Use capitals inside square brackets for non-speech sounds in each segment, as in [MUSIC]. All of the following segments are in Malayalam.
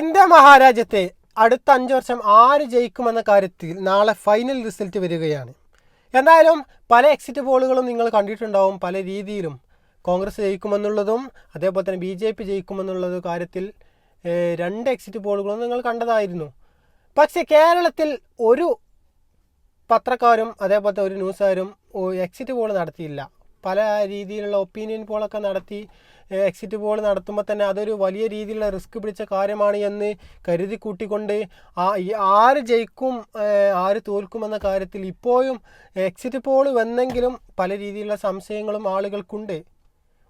ഇന്ത്യ മഹാരാജ്യത്തെ അടുത്ത അഞ്ച് വർഷം ആര് ജയിക്കുമെന്ന കാര്യത്തിൽ നാളെ ഫൈനൽ റിസൾട്ട് വരികയാണ്. എന്തായാലും പല എക്സിറ്റ് പോളുകളും നിങ്ങൾ കണ്ടിട്ടുണ്ടാവും. പല രീതിയിലും കോൺഗ്രസ് ജയിക്കുമെന്നുള്ളതും അതേപോലെ തന്നെ ബി ജെ പി ജയിക്കുമെന്നുള്ളത് കാര്യത്തിൽ രണ്ട് എക്സിറ്റ് പോളുകളും നിങ്ങൾ കണ്ടതായിരുന്നു. പക്ഷേ കേരളത്തിൽ ഒരു പത്രക്കാരും അതേപോലത്തെ ഒരു ന്യൂസുകാരും എക്സിറ്റ് പോൾ നടത്തിയില്ല. പല രീതിയിലുള്ള ഒപ്പീനിയൻ പോളൊക്കെ നടത്തി എക്സിറ്റ് പോൾ നടത്തുമ്പോൾ തന്നെ അതൊരു വലിയ രീതിയിലുള്ള റിസ്ക് പിടിച്ച കാര്യമാണ് എന്ന് കരുതി കൂട്ടിക്കൊണ്ട് ആ ആര് ജയിക്കും ആര് തോൽക്കുമെന്ന കാര്യത്തിൽ ഇപ്പോഴും എക്സിറ്റ് പോൾ വന്നെങ്കിലും പല രീതിയിലുള്ള സംശയങ്ങളും ആളുകൾക്കുണ്ട്.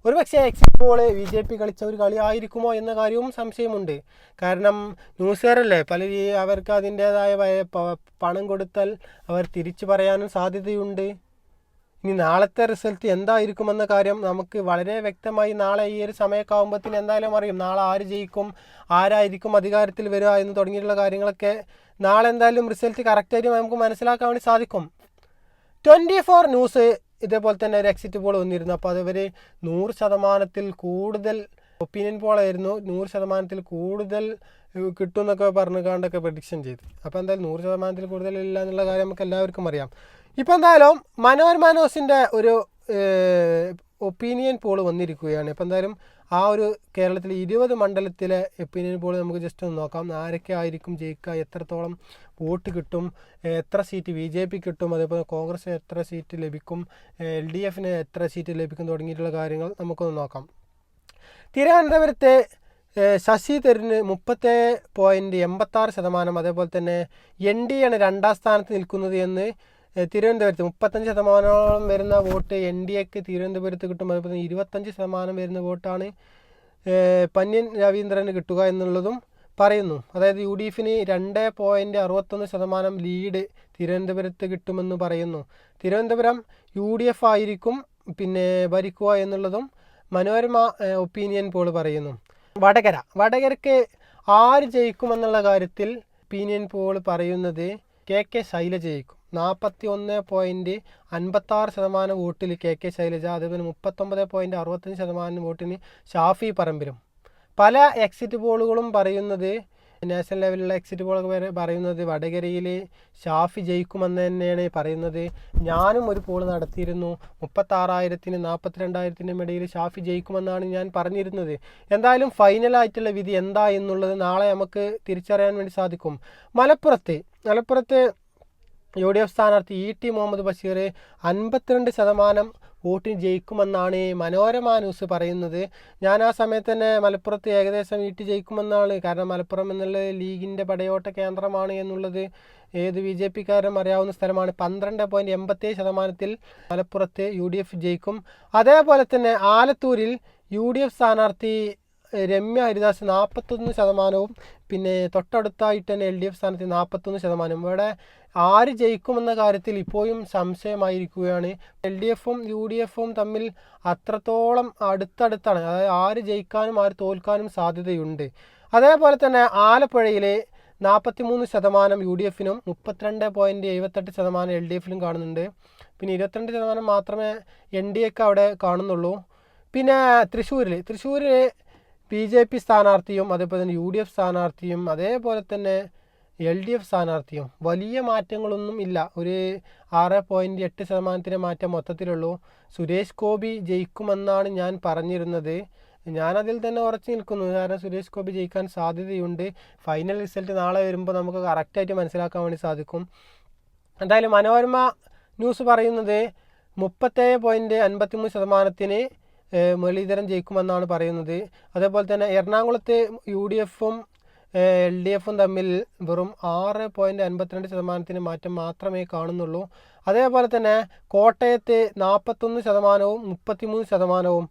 ഒരുപക്ഷെ exit poll B J P കളിച്ച ഒരു കളി ആയിരിക്കുമോ എന്ന കാര്യവും സംശയമുണ്ട്. കാരണം ന്യൂസുകാരല്ലേ പല അവർക്ക് അതിന്റേതായ പണം കൊടുത്താൽ അവർ തിരിച്ചു പറയാനും സാധ്യതയുണ്ട്. ഇനി നാളത്തെ റിസൾട്ട് എന്തായിരിക്കുമെന്ന കാര്യം നമുക്ക് വളരെ വ്യക്തമായി നാളെ ഈ ഒരു സമയമൊക്കെ എന്തായാലും അറിയും. നാളെ ആര് ജയിക്കും ആരായിരിക്കും അധികാരത്തിൽ വരിക എന്ന് തുടങ്ങിയിട്ടുള്ള കാര്യങ്ങളൊക്കെ നാളെ എന്തായാലും റിസൾട്ട് കറക്റ്റായിട്ട് നമുക്ക് മനസ്സിലാക്കാൻ വേണ്ടി സാധിക്കും. ട്വന്റി ഫോർ ന്യൂസ് ഇതേപോലെ തന്നെ ഒരു എക്സിറ്റ് പോൾ വന്നിരുന്നു. അപ്പോൾ അതവർ നൂറ് ശതമാനത്തിൽ കൂടുതൽ ഒപ്പീനിയൻ പോളായിരുന്നു നൂറ് ശതമാനത്തിൽ കൂടുതൽ കിട്ടും എന്നൊക്കെ പറഞ്ഞു കണ്ടൊക്കെ പ്രഡിക്ഷൻ ചെയ്തു. അപ്പോൾ എന്തായാലും നൂറ് ശതമാനത്തിൽ കൂടുതൽ ഇല്ല എന്നുള്ള കാര്യം നമുക്ക് എല്ലാവർക്കും അറിയാം. ഇപ്പോൾ എന്തായാലും മനോഹർ മാനോസിന്റെ ഒരു ഒപ്പീനിയൻ പോൾ വന്നിരിക്കുകയാണ്. ഇപ്പോൾ എന്തായാലും ആ ഒരു കേരളത്തിലെ ഇരുപത് മണ്ഡലത്തിലെ ഒപ്പീനിയൻ പോൾ നമുക്ക് ജസ്റ്റ് ഒന്ന് നോക്കാം. ആരൊക്കെ ആയിരിക്കും ജയിക്കുക എത്രത്തോളം വോട്ട് കിട്ടും എത്ര സീറ്റ് ബി ജെ പി കിട്ടും അതേപോലെ കോൺഗ്രസിന് എത്ര സീറ്റ് ലഭിക്കും എൽ ഡി എഫിന് എത്ര സീറ്റ് ലഭിക്കും തുടങ്ങിയിട്ടുള്ള കാര്യങ്ങൾ നമുക്കൊന്ന് നോക്കാം. തിരുവനന്തപുരത്തെ ശശി തരൂരിന് മുപ്പത്തേഴ് പോയിന്റ് എൺപത്താറ് ശതമാനം അതേപോലെ തന്നെ എൻ ഡി ആണ് രണ്ടാം സ്ഥാനത്ത് നിൽക്കുന്നത് എന്ന് തിരുവനന്തപുരത്ത് മുപ്പത്തഞ്ച് ശതമാനോളം വരുന്ന വോട്ട് എൻ ഡി എക്ക് തിരുവനന്തപുരത്ത് കിട്ടും. അതേപോലെ തന്നെ ഇരുപത്തഞ്ച് ശതമാനം വരുന്ന വോട്ടാണ് പന്യൻ രവീന്ദ്രന് കിട്ടുക എന്നുള്ളതും പറയുന്നു. അതായത് യു ഡി എഫിന് രണ്ട് പോയിന്റ് അറുപത്തൊന്ന് ശതമാനം ലീഡ് തിരുവനന്തപുരത്ത് കിട്ടുമെന്ന് പറയുന്നു. തിരുവനന്തപുരം യു ഡി എഫ് ആയിരിക്കും പിന്നെ ഭരിക്കുക എന്നുള്ളതും മനോരമ ഒപ്പീനിയൻ പോൾ പറയുന്നു. വടകര. വടകരക്ക് ആര് ജയിക്കുമെന്നുള്ള കാര്യത്തിൽ ഒപ്പീനിയൻ പോൾ പറയുന്നത് കെ കെ ശൈലജ ജയിക്കും. നാൽപ്പത്തി ഒന്ന് പോയിന്റ് അൻപത്താറ് ശതമാനം വോട്ടിൽ കെ കെ ശൈലജ അതേപോലെ മുപ്പത്തൊമ്പത് പോയിന്റ് അറുപത്തഞ്ച് ശതമാനം വോട്ടിന് ഷാഫി പറമ്പിലും. പല എക്സിറ്റ് പോളുകളും പറയുന്നത് നാഷണൽ ലെവലിലുള്ള എക്സിറ്റ് പോളൊക്കെ വരെ പറയുന്നത് വടകരയിൽ ഷാഫി ജയിക്കുമെന്ന് തന്നെയാണ് പറയുന്നത്. ഞാനും ഒരു പോൾ നടത്തിയിരുന്നു. മുപ്പത്താറായിരത്തിന് നാൽപ്പത്തിരണ്ടായിരത്തിനും ഇടയിൽ ഷാഫി ജയിക്കുമെന്നാണ് ഞാൻ പറഞ്ഞിരുന്നത്. എന്തായാലും ഫൈനലായിട്ടുള്ള വിധി എന്താ എന്നുള്ളത് നാളെ നമുക്ക് തിരിച്ചറിയാൻ വേണ്ടി സാധിക്കും. മലപ്പുറത്ത് മലപ്പുറത്ത് യു ഡി എഫ് സ്ഥാനാർത്ഥി ഇ ടി മുഹമ്മദ് ബഷീർ അൻപത്തിരണ്ട് ശതമാനം വോട്ടിന് ജയിക്കുമെന്നാണ് മനോരമ ന്യൂസ് പറയുന്നത്. ഞാൻ ആ സമയത്ത് തന്നെ മലപ്പുറത്ത് ഏകദേശം വീട്ടിൽ ജയിക്കുമെന്നാണ്. കാരണം മലപ്പുറം എന്നുള്ളത് ലീഗിന്റെ പടയോട്ട കേന്ദ്രമാണ് എന്നുള്ളത് ഏത് ബി ജെ പിക്കാരും അറിയാവുന്ന സ്ഥലമാണ്. പന്ത്രണ്ട് പോയിന്റ് എൺപത്തേഴ് ശതമാനത്തിൽ മലപ്പുറത്ത് യു ഡി എഫ് ജയിക്കും. അതേപോലെ തന്നെ ആലത്തൂരിൽ യു ഡി എഫ് സ്ഥാനാർത്ഥി രമ്യ ഹരിദാസ് നാൽപ്പത്തൊന്ന് ശതമാനവും പിന്നെ തൊട്ടടുത്തായിട്ട് തന്നെ എൽ ഡി എഫ് സ്ഥാനത്ത് നാൽപ്പത്തൊന്ന് ശതമാനവും. ഇവിടെ ആര് ജയിക്കുമെന്ന കാര്യത്തിൽ ഇപ്പോഴും സംശയമായിരിക്കുകയാണ്. എൽ ഡി എഫും യു ഡി എഫും തമ്മിൽ അത്രത്തോളം അടുത്തടുത്താണ്. അതായത് ആര് ജയിക്കാനും ആര് തോൽക്കാനും സാധ്യതയുണ്ട്. അതേപോലെ തന്നെ ആലപ്പുഴയിലെ നാൽപ്പത്തി മൂന്ന് ശതമാനം യു ഡി എഫിനും മുപ്പത്തിരണ്ട് പോയിന്റ് എഴുപത്തെട്ട് ശതമാനം എൽ ഡി എഫിലും കാണുന്നുണ്ട്. പിന്നെ ഇരുപത്തിരണ്ട് ശതമാനം മാത്രമേ എൻ ഡി എക്ക് അവിടെ കാണുന്നുള്ളൂ. പിന്നെ തൃശ്ശൂരിൽ തൃശ്ശൂരിൽ ബി ജെ പി സ്ഥാനാർത്ഥിയും അതേപോലെ തന്നെ യു ഡി എഫ് സ്ഥാനാർത്ഥിയും അതേപോലെ തന്നെ എൽ ഡി എഫ് സ്ഥാനാർത്ഥിയും വലിയ മാറ്റങ്ങളൊന്നും ഇല്ല. ഒരു ആറ് പോയിന്റ് എട്ട് ശതമാനത്തിന്റെ മാറ്റം മൊത്തത്തിലുള്ളൂ. സുരേഷ് ഗോപി ജയിക്കുമെന്നാണ് ഞാൻ പറഞ്ഞിരുന്നത്. ഞാനതിൽ തന്നെ ഉറച്ചു നിൽക്കുന്നു. കാരണം സുരേഷ് ഗോപി ജയിക്കാൻ സാധ്യതയുണ്ട്. ഫൈനൽ റിസൾട്ട് നാളെ വരുമ്പോൾ നമുക്ക് കറക്റ്റായിട്ട് മനസ്സിലാക്കാൻ വേണ്ടി സാധിക്കും. എന്തായാലും മനോരമ ന്യൂസ് പറയുന്നത് മുപ്പത്തേഴ് പോയിന്റ് അൻപത്തിമൂന്ന് ശതമാനത്തിന് മുരളീധരൻ ജയിക്കുമെന്നാണ് പറയുന്നത്. അതേപോലെ തന്നെ എറണാകുളത്ത് യു ഡി എഫും എൽ ഡി എഫും തമ്മിൽ വെറും ആറ് പോയിന്റ് അൻപത്തിരണ്ട് ശതമാനത്തിന് മാറ്റം മാത്രമേ കാണുന്നുള്ളൂ. അതേപോലെ തന്നെ കോട്ടയത്ത് നാൽപ്പത്തൊന്ന് ശതമാനവും മുപ്പത്തിമൂന്ന് ശതമാനവും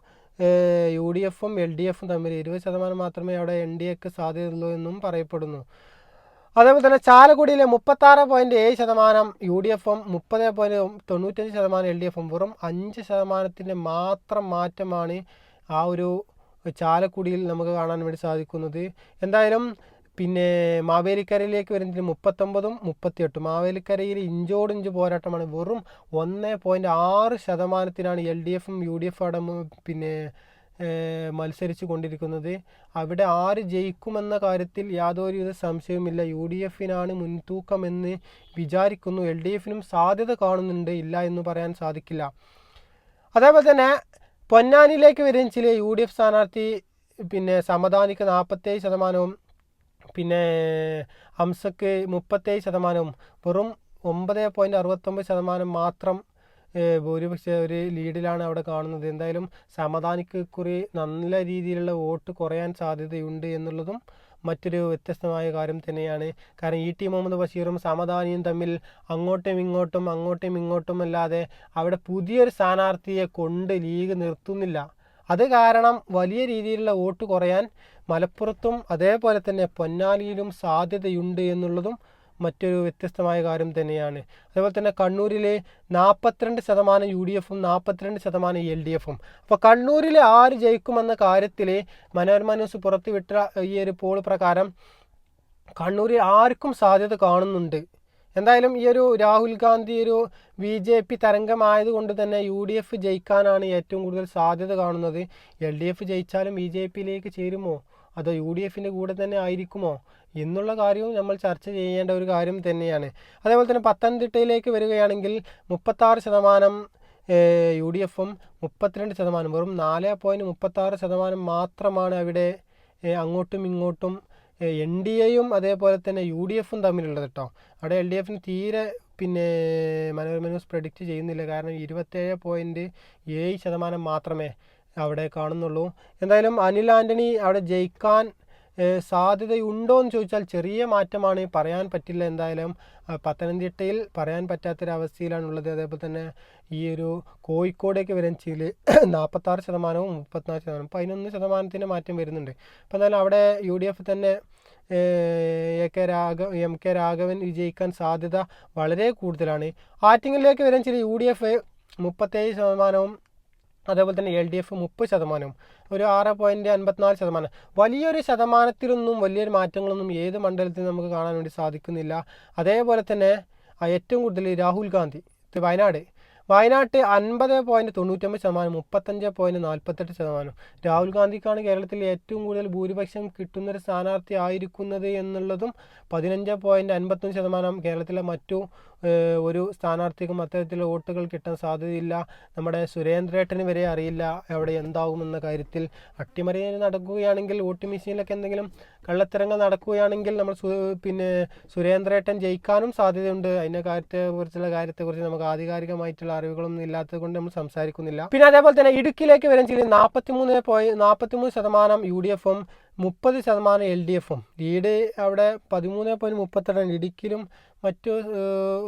യു ഡി എഫും എൽ ഡി എഫും തമ്മിൽ ഇരുപത് ശതമാനം മാത്രമേ അവിടെ എൻ ഡി എക്ക് സാധ്യതയുള്ളൂ എന്നും പറയപ്പെടുന്നു. അതേപോലെ തന്നെ ചാലക്കുടിയിലെ മുപ്പത്താറ് പോയിന്റ് ഏഴ് ശതമാനം യു ഡി എഫും മുപ്പത് പോയിന്റ് തൊണ്ണൂറ്റഞ്ച് ശതമാനം എൽ ഡി എഫും വെറും അഞ്ച് ശതമാനത്തിന്റെ മാത്രം മാറ്റമാണ് ആ ഒരു ചാലക്കുടിയിൽ നമുക്ക് കാണാൻ വേണ്ടി സാധിക്കുന്നത്. എന്തായാലും പിന്നെ മാവേലിക്കരയിലേക്ക് വരുന്നതിൽ മുപ്പത്തൊമ്പതും മുപ്പത്തിയെട്ടും. മാവേലിക്കരയിൽ ഇഞ്ചോടിഞ്ച് പോരാട്ടമാണ്. വെറും ഒന്ന് പോയിന്റ് ആറ് ശതമാനത്തിനാണ് എൽ ഡി എഫും യു ഡി എഫ് അടം പിന്നെ മത്സരിച്ചു കൊണ്ടിരിക്കുന്നത് അവിടെ ആര് ജയിക്കുമെന്ന കാര്യത്തിൽ യാതൊരുവിധ സംശയവുമില്ല. യു ഡി എഫിനാണ് മുൻതൂക്കമെന്ന് വിചാരിക്കുന്നു. എൽ ഡി എഫിനും സാധ്യത കാണുന്നുണ്ട്. ഇല്ല എന്ന് പറയാൻ സാധിക്കില്ല. അതേപോലെ തന്നെ പൊന്നാനിയിലേക്ക് വരും ചില യു ഡി എഫ് സ്ഥാനാർത്ഥി പിന്നെ സമദാനിക്ക് നാൽപ്പത്തേഴ് ശതമാനവും പിന്നെ ഹംസക്ക് മുപ്പത്തേഴ് ശതമാനവും വെറും ഒമ്പത് പോയിന്റ് അറുപത്തൊമ്പത് ശതമാനം മാത്രം ഭൂരിപക്ഷ ഒരു ലീഡിലാണ് അവിടെ കാണുന്നത്. എന്തായാലും സമദാനിക്ക് കുറി നല്ല രീതിയിലുള്ള വോട്ട് കുറയാൻ സാധ്യതയുണ്ട് എന്നുള്ളതും മറ്റൊരു വ്യത്യസ്തമായ കാര്യം തന്നെയാണ്. കാരണം ഇ ടി മുഹമ്മദ് ബഷീറും സമദാനിയും തമ്മിൽ അങ്ങോട്ടും ഇങ്ങോട്ടും അങ്ങോട്ടും ഇങ്ങോട്ടും അല്ലാതെ അവിടെ പുതിയൊരു സ്ഥാനാർത്ഥിയെ കൊണ്ട് ലീഗ് നിർത്തുന്നില്ല. അത് കാരണം വലിയ രീതിയിലുള്ള വോട്ട് കുറയാൻ മലപ്പുറത്തും അതേപോലെ തന്നെ പൊന്നാനിയിലും സാധ്യതയുണ്ട് എന്നുള്ളതും മറ്റൊരു വ്യത്യസ്തമായ കാര്യം തന്നെയാണ്. അതേപോലെ തന്നെ കണ്ണൂരിലെ നാൽപ്പത്തിരണ്ട് ശതമാനം യു ഡി എഫും നാൽപ്പത്തിരണ്ട് ശതമാനം എൽ ഡി എഫും. അപ്പോൾ കണ്ണൂരിൽ ആര് ജയിക്കുമെന്ന കാര്യത്തിൽ മനോരമ ന്യൂസ് പുറത്തുവിട്ട ഈ ഒരു പോൾ പ്രകാരം കണ്ണൂരിൽ ആർക്കും സാധ്യത കാണുന്നുണ്ട്. എന്തായാലും ഈ ഒരു രാഹുൽ ഗാന്ധി ഒരു ബി ജെ പി തരംഗമായതുകൊണ്ട് തന്നെ യു ഡി എഫ് ജയിക്കാനാണ് ഏറ്റവും കൂടുതൽ സാധ്യത കാണുന്നത്. എൽ ഡി എഫ് ജയിച്ചാലും ബി ജെ പിയിലേക്ക് ചേരുമോ? അതോ യു ഡി എഫിന്റെ കൂടെ തന്നെ ആയിരിക്കുമോ എന്നുള്ള കാര്യവും നമ്മൾ ചർച്ച ചെയ്യേണ്ട ഒരു കാര്യം തന്നെയാണ്. അതേപോലെ തന്നെ പത്തനംതിട്ടയിലേക്ക് വരികയാണെങ്കിൽ മുപ്പത്താറ് ശതമാനം യു ഡി എഫും മുപ്പത്തിരണ്ട് ശതമാനം വെറും നാല് പോയിന്റ് മുപ്പത്താറ് ശതമാനം മാത്രമാണ് അവിടെ അങ്ങോട്ടും ഇങ്ങോട്ടും എൻ ഡി എയും അതേപോലെ തന്നെ യു ഡി എഫും തമ്മിലുള്ളത് കേട്ടോ. അവിടെ എൽ ഡി എഫിന് തീരെ പിന്നെ മനോരമ ന്യൂസ് പ്രഡിക്റ്റ് ചെയ്യുന്നില്ല. കാരണം ഇരുപത്തേഴ് പോയിന്റ് ഏഴ് ശതമാനം മാത്രമേ അവിടെ കാണുന്നുള്ളൂ. എന്തായാലും അനിൽ ആന്റണി അവിടെ ജയിക്കാൻ സാധ്യതയുണ്ടോ എന്ന് ചോദിച്ചാൽ ചെറിയ മാറ്റമാണ്. പറയാൻ പറ്റില്ല എന്തായാലും. പത്തനംതിട്ടയിൽ പറയാൻ പറ്റാത്തൊരവസ്ഥയിലാണുള്ളത്. അതേപോലെ തന്നെ ഈ ഒരു കോഴിക്കോടേക്ക് വരച്ചിൽ [CLEARS THROAT] നാൽപ്പത്താറ് ശതമാനവും മുപ്പത്തിനാല് ശതമാനം പതിനൊന്ന് ശതമാനത്തിന്റെ മാറ്റം വരുന്നുണ്ട്. അപ്പോൾ എന്തായാലും അവിടെ യു ഡി എഫ് തന്നെ A K രാഘ M K Raghavan വിജയിക്കാൻ സാധ്യത വളരെ കൂടുതലാണ്. ആറ്റിങ്ങലിലേക്ക് വരച്ചിൽ യു ഡി എഫ് മുപ്പത്തേഴ് ശതമാനവും അതേപോലെ തന്നെ എൽ ഡി എഫ് മുപ്പത് ശതമാനവും ഒരു ആറ് പോയിന്റ് അൻപത്തിനാല് ശതമാനം. വലിയൊരു ശതമാനത്തിലൊന്നും വലിയൊരു മാറ്റങ്ങളൊന്നും ഏത് മണ്ഡലത്തിൽ നമുക്ക് കാണാൻ വേണ്ടി സാധിക്കുന്നില്ല. അതേപോലെ തന്നെ ഏറ്റവും കൂടുതൽ രാഹുൽ ഗാന്ധി വയനാട്. വയനാട്ട് അൻപത് പോയിന്റ് തൊണ്ണൂറ്റൊമ്പത് ശതമാനം മുപ്പത്തഞ്ച് പോയിന്റ് നാൽപ്പത്തെട്ട് ശതമാനം. രാഹുൽ ഗാന്ധിക്കാണ് കേരളത്തിൽ ഏറ്റവും കൂടുതൽ ഭൂരിപക്ഷം കിട്ടുന്നൊരു സ്ഥാനാർത്ഥി ആയിരിക്കുന്നത് എന്നുള്ളതും പതിനഞ്ച് പോയിന്റ് അൻപത്തൊന്ന് ശതമാനം കേരളത്തിലെ മറ്റു ഒരു സ്ഥാനാർത്ഥിക്കും അത്തരത്തിലുള്ള വോട്ടുകൾ കിട്ടാൻ സാധ്യതയില്ല. നമ്മുടെ സുരേന്ദ്രേട്ടന് വരെ അറിയില്ല അവിടെ എന്താകുമെന്ന കാര്യത്തിൽ അട്ടിമറി നടക്കുകയാണെങ്കിൽ വോട്ട് മെഷീനിലൊക്കെ എന്തെങ്കിലും കള്ളത്തരങ്ങൾ നടക്കുകയാണെങ്കിൽ നമ്മൾ പിന്നെ സുരേന്ദ്രേട്ടൻ ജയിക്കാനും സാധ്യതയുണ്ട്. അതിന്റെ കാര്യത്തെക്കുറിച്ചുള്ള കാര്യത്തെക്കുറിച്ച് നമുക്ക് ആധികാരികമായിട്ടുള്ള അറിവുകളൊന്നും ഇല്ലാത്തത് കൊണ്ട് നമ്മൾ സംസാരിക്കുന്നില്ല. പിന്നെ അതേപോലെ തന്നെ ഇടുക്കിയിലേക്ക് വരുമെങ്കിൽ നാൽപ്പത്തി മൂന്ന് പോയി നാൽപ്പത്തി മൂന്ന് ശതമാനം യു ഡി എഫും മുപ്പത് ശതമാനം എൽ ഡി എഫും. ലീഡ് അവിടെ പതിമൂന്ന് പോയിന്റ് മുപ്പത്തെട്ടാണ് ഇടുക്കിയിലും മറ്റു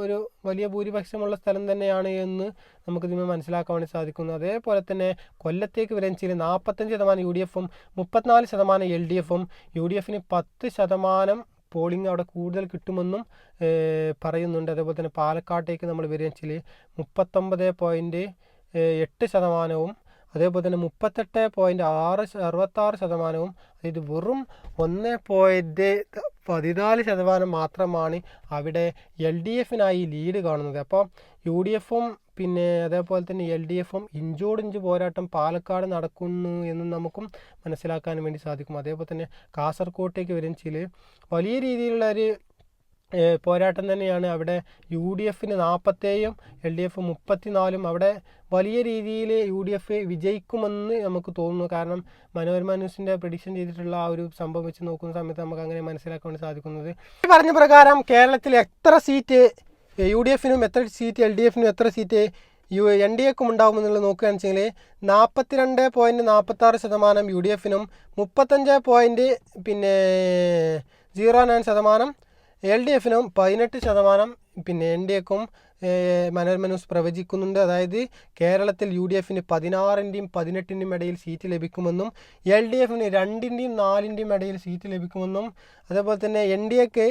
ഒരു വലിയ ഭൂരിപക്ഷമുള്ള സ്ഥലം തന്നെയാണ് എന്ന് നമുക്ക് ഇതിന് മനസ്സിലാക്കാൻ വേണ്ടി സാധിക്കുന്നു. അതേപോലെ തന്നെ കൊല്ലത്തേക്ക് വിരഞ്ചിയിൽ നാൽപ്പത്തഞ്ച് ശതമാനം യു ഡി എഫും മുപ്പത്തിനാല് ശതമാനം എൽ ഡി എഫും. യു ഡി എഫിന് പത്ത് ശതമാനം പോളിംഗ് അവിടെ കൂടുതൽ കിട്ടുമെന്നും പറയുന്നുണ്ട്. അതേപോലെ തന്നെ പാലക്കാട്ടേക്ക് നമ്മൾ വരികയെങ്കിൽ മുപ്പത്തൊമ്പത് പോയിന്റ് എട്ട് ശതമാനവും അതേപോലെ തന്നെ മുപ്പത്തെട്ട് പോയിന്റ് ആറ് അറുപത്താറ് ശതമാനവും ഇത് വെറും ഒന്ന് പോയിന്റ് പതിനാല് ശതമാനം മാത്രമാണ് അവിടെ എൽ ഡി എഫിനായി ലീഡ് കാണുന്നത്. അപ്പോൾ യു ഡി എഫും പിന്നെ അതേപോലെ തന്നെ എൽ ഡി എഫും ഇഞ്ചോടിഞ്ച് പോരാട്ടം പാലക്കാട് നടക്കുന്നു എന്ന് നമുക്കും മനസ്സിലാക്കാൻ വേണ്ടി സാധിക്കും. അതേപോലെ തന്നെ കാസർകോട്ടേക്ക് വരുമ്പോൾ വലിയ രീതിയിലുള്ള ഒരു പോരാട്ടം തന്നെയാണ്. അവിടെ യു ഡി എഫിന് നാൽപ്പത്തേഴും എൽ ഡി എഫ് മുപ്പത്തിനാലും. അവിടെ വലിയ രീതിയിൽ യു ഡി എഫ് വിജയിക്കുമെന്ന് നമുക്ക് തോന്നുന്നു. കാരണം മനോരമ ന്യൂസിന്റെ പ്രഡിക്ഷൻ ചെയ്തിട്ടുള്ള ആ ഒരു സംഭവം വെച്ച് നോക്കുന്ന സമയത്ത് നമുക്ക് അങ്ങനെ മനസ്സിലാക്കാൻ സാധിക്കുന്നത്. പറഞ്ഞ പ്രകാരം കേരളത്തിൽ എത്ര സീറ്റ് യു ഡി എഫിനും എത്ര സീറ്റ് എൽ ഡി എഫിനും എത്ര സീറ്റ് യു എൻ ഡി എക്കും ഉണ്ടാകുമെന്നുള്ളത് നോക്കുകയാണെന്ന് വെച്ചെങ്കിൽ നാൽപ്പത്തിരണ്ട് പോയിന്റ് നാൽപ്പത്താറ് ശതമാനം യു ഡി എഫിനും മുപ്പത്തഞ്ച് പോയിന്റ് പിന്നെ സീറോ നയൻ ശതമാനം എൽ ഡി എഫിനും പതിനെട്ട് ശതമാനം പിന്നെ എൻ ഡി എക്കും മനോരമ ന്യൂസ് പ്രവചിക്കുന്നുണ്ട്. അതായത് കേരളത്തിൽ യു ഡി എഫിന് പതിനാറിന്റെയും പതിനെട്ടിന്റെയും ഇടയിൽ സീറ്റ് ലഭിക്കുമെന്നും എൽ ഡി എഫിന് രണ്ടിന്റെയും നാലിന്റെയും ഇടയിൽ സീറ്റ് ലഭിക്കുമെന്നും അതേപോലെ തന്നെ എൻ ഡി എക്ക്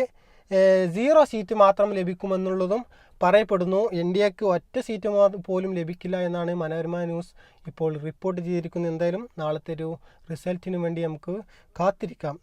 സീറോ സീറ്റ് മാത്രം ലഭിക്കുമെന്നുള്ളതും പറയപ്പെടുന്നു. എൻ ഡി എക്ക് ഒറ്റ സീറ്റ് പോലും ലഭിക്കില്ല എന്നാണ് മനോരമ ന്യൂസ് ഇപ്പോൾ റിപ്പോർട്ട് ചെയ്തിരിക്കുന്നത്. എന്തായാലും നാളത്തെ ഒരു റിസൾട്ടിന് വേണ്ടി നമുക്ക് കാത്തിരിക്കാം.